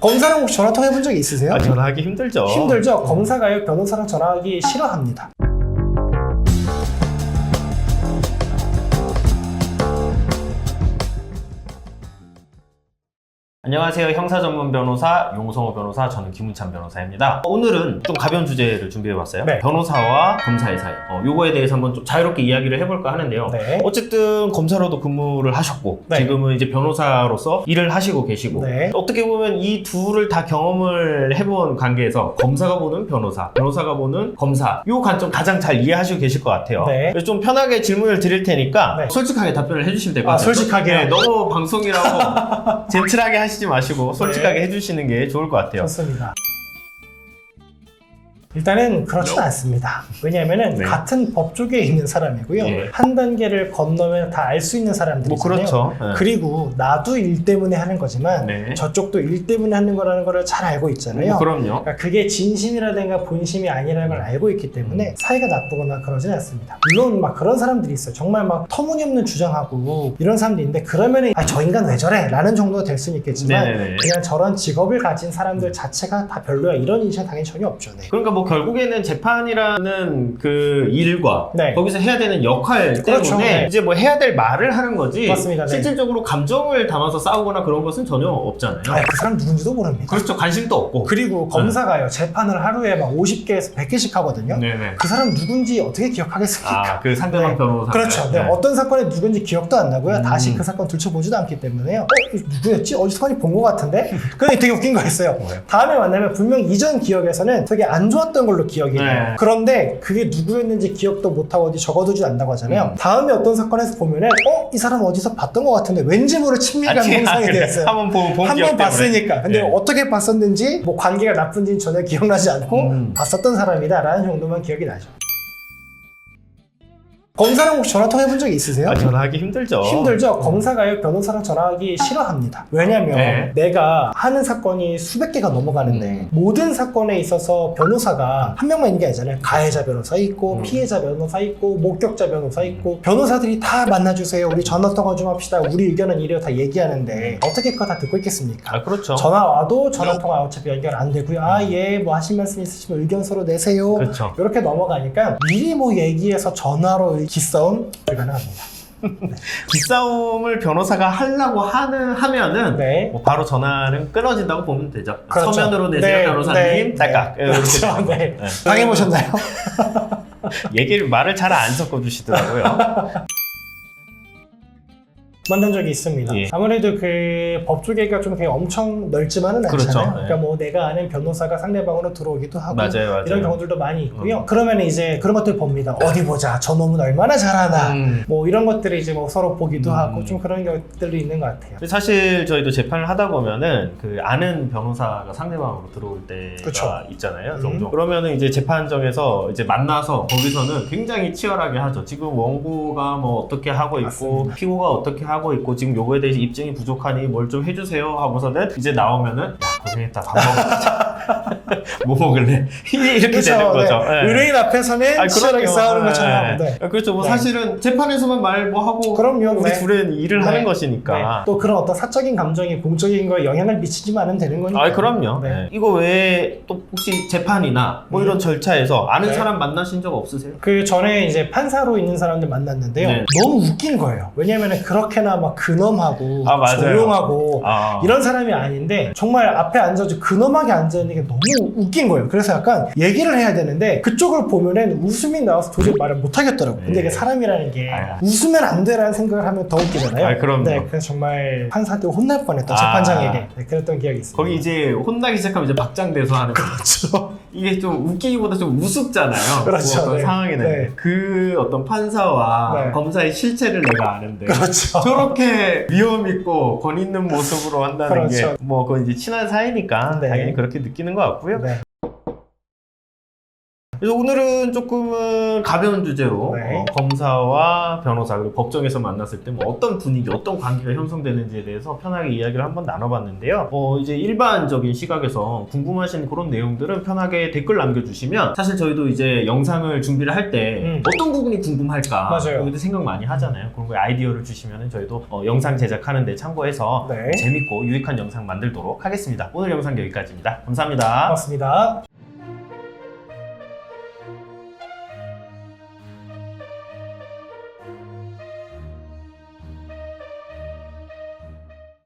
검사랑 혹시 전화 통화해 본 적이 있으세요? 아, 전화하기 힘들죠. 힘들죠? 검사가요 변호사랑 전화하기 싫어합니다. 안녕하세요. 형사 전문 변호사 용성호 변호사 저는 김문찬 변호사입니다. 오늘은 좀 가벼운 주제를 준비해봤어요. 네. 변호사와 검사의 사이. 어, 요거에 대해서 한번 좀 자유롭게 이야기를 해볼까 하는데요. 네. 어쨌든 검사로도 근무를 하셨고 네. 지금은 이제 변호사로서 일을 하시고 계시고 네. 어떻게 보면 이 둘을 다 경험을 해본 관계에서 검사가 보는 변호사, 변호사가 보는 검사 요 관점 가장 잘 이해하시고 계실 것 같아요. 네. 그래서 좀 편하게 질문을 드릴 테니까 네. 솔직하게 답변을 해주시면 될것 아, 같아요. 솔직하게요? 네, 너무 방송이라고 젠틀하게 하시 지 마시고 솔직하게 네. 해주시는 게 좋을 것 같아요. 좋습니다. 일단은 그렇진 않습니다. 왜냐하면은 네. 같은 법 쪽에 있는 사람이고요. 예. 한 단계를 건너면 다 알 수 있는 사람들이잖아요. 뭐 그렇죠. 네. 그리고 나도 일 때문에 하는 거지만 네. 저쪽도 일 때문에 하는 거라는 거를 잘 알고 있잖아요. 뭐 그럼요. 그러니까 그게 진심이라든가 본심이 아니라는 걸 알고 있기 때문에 사이가 나쁘거나 그러진 않습니다. 물론 막 그런 사람들이 있어요. 정말 막 터무니없는 주장하고 이런 사람들이 있는데 그러면은 아, 저 인간 왜 저래? 라는 정도가 될 수는 있겠지만 네네네. 그냥 저런 직업을 가진 사람들 자체가 다 별로야 이런 인식은 당연히 전혀 없죠. 네. 그러니까 뭐 결국에는 재판이라는 그 일과 네. 거기서 해야 되는 역할 그렇죠. 때문에 네. 이제 뭐 해야 될 말을 하는 거지 맞습니다. 네. 실질적으로 감정을 담아서 싸우거나 그런 것은 전혀 없잖아요. 아, 그 사람 누군지도 모릅니다. 그렇죠. 관심도 없고. 그리고 검사가요 재판을 하루에 막 50개에서 100개씩 하거든요. 네네. 그 사람 누군지 어떻게 기억하겠습니까? 아, 그 상대방 네. 변호사. 그렇죠. 네. 어떤 사건에 누군지 기억도 안 나고요. 음. 다시 그 사건 들춰보지도 않기 때문에요. 어? 누구였지? 어디서 많이 본 것 같은데? 근데 되게 웃긴 거였어요. 다음에 만나면 분명 이전 기억에서는 되게 안 좋았던 걸로 기억이 해요. 네. 그런데 그게 누구였는지 기억도 못하고 어디 적어두지 않는다고 하잖아요. 음. 다음에 어떤 사건에서 보면은 어? 이 사람 어디서 봤던 것 같은데 왠지 모르게 친밀감 형성이 되었어요. 한번 본, 본한 기억 번 때문에. 봤으니까. 근데 네. 어떻게 봤었는지, 뭐 관계가 나쁜지는 전혀 기억나지 않고 음. 봤었던 사람이다라는 정도만 기억이 나죠. 검사랑 혹시 전화 통화해 본 적이 있으세요? 아, 전화하기 힘들죠. 힘들죠? 검사가요 변호사랑 전화하기 싫어합니다. 왜냐면 네. 내가 하는 사건이 수백 개가 넘어가는데 음. 모든 사건에 있어서 변호사가 한 명만 있는 게 아니잖아요. 가해자 변호사 있고 음. 피해자 변호사 있고 목격자 변호사 있고 변호사들이 다 만나주세요. 우리 전화 통화 좀 합시다. 우리 의견은 이래요. 다 얘기하는데 어떻게 그거 다 듣고 있겠습니까? 아, 그렇죠. 전화 와도 전화 통화 어차피 연결 안 되고요. 아, 예, 뭐 하신 말씀 있으시면 의견 서로 내세요. 그렇죠. 이렇게 넘어가니까 미리 뭐 얘기해서 전화로 기싸움 불가능합니다. 기싸움을 변호사가 하려고 하는, 하면은 네. 뭐 바로 전화는 끊어진다고 보면 되죠. 그렇죠. 서면으로 내세요, 네, 변호사님. 네, 딸깍. 네. 이렇게 그렇죠. 네. 네. 당해보셨나요? 얘기를 말을 잘 안 섞어주시더라고요. 만난 적이 있습니다. 예. 아무래도 그 법조계가 좀 되게 엄청 넓지만은 않잖아요. 그렇죠. 네. 그러니까 뭐 내가 아는 변호사가 상대방으로 들어오기도 하고 맞아요, 맞아요. 이런 경우들도 많이 있고요. 음. 그러면 이제 그런 것들 봅니다. 어디 보자. 저 놈은 얼마나 잘하나. 음. 뭐 이런 것들을 이제 뭐 서로 보기도 음. 하고 좀 그런 것들이 있는 것 같아요. 사실 저희도 재판을 하다 보면은 그 아는 변호사가 상대방으로 들어올 때가 그쵸. 있잖아요. 음. 종종. 그러면은 이제 재판정에서 이제 만나서 거기서는 굉장히 치열하게 하죠. 지금 원고가 뭐 어떻게 하고 있고 맞습니다. 피고가 어떻게 하고 있고 지금 요거에 대해서 입증이 부족하니 뭘 좀 해주세요 하고서는 이제 나오면은 야 고생했다 밥 먹자. 뭐 먹을래? 이렇게. 되는 거죠. 네. 네. 의뢰인 앞에서는 아, 치열하게 그럼요. 싸우는 네. 것처럼. 네. 그렇죠. 뭐 네. 사실은 재판에서만 말 뭐 하고 그럼요. 우리 네. 둘은 일을 네. 하는 것이니까. 네. 또 그런 어떤 사적인 감정이 공적인 거에 영향을 미치지만 않으면 되는 거니까. 아, 그럼요. 네. 네. 이거 외에 또 혹시 재판이나 뭐 음. 이런 절차에서 아는 네. 사람 만나신 적 없으세요? 그 전에 이제 판사로 있는 사람들 만났는데요. 네. 너무 웃긴 거예요. 왜냐면은 그렇게나 막 근엄하고 아, 맞아요. 조용하고 아, 이런 사람이 아닌데 정말 앞에 앉아서 근엄하게 앉아 있는 게 너무 웃긴 거예요. 그래서 약간 얘기를 해야 되는데 그쪽을 보면은 웃음이 나와서 도저히 말을 못 하겠더라고요. 근데 이게 네. 사람이라는 게 아. 웃으면 안 되라는 생각을 하면 더 웃기잖아요. 아, 그럼요. 네, 그래서 정말 판사한테 혼날 뻔했던 아. 재판장에게 네, 그랬던 기억이 있습니다. 거기 이제 혼나기 시작하면 이제 박장대소 하는 거. 그렇죠. 이게 좀 웃기기보다 좀 우습잖아요. 그렇죠. 그 어떤 네. 상황에는 네. 그 어떤 판사와 네. 검사의 실체를 내가 아는데 그렇죠. 저렇게 위험 있고 권 있는 모습으로 한다는 그렇죠. 게뭐 그건 이제 친한 사이니까 네. 당연히 그렇게 느끼는 것 같고요. 네. 그래서 오늘은 조금은 가벼운 주제로 네. 어, 검사와 변호사 그리고 법정에서 만났을 때 뭐 어떤 분위기, 어떤 관계가 형성되는지에 대해서 편하게 이야기를 한번 나눠봤는데요. 어, 이제 일반적인 시각에서 궁금하신 그런 내용들은 편하게 댓글 남겨주시면 사실 저희도 이제 영상을 준비를 할 때 음. 어떤 부분이 궁금할까 맞아요. 생각 많이 하잖아요. 그런 거에 아이디어를 주시면 저희도 어, 영상 제작하는데 참고해서 네. 재밌고 유익한 영상 만들도록 하겠습니다. 오늘 영상 여기까지입니다. 감사합니다. 고맙습니다.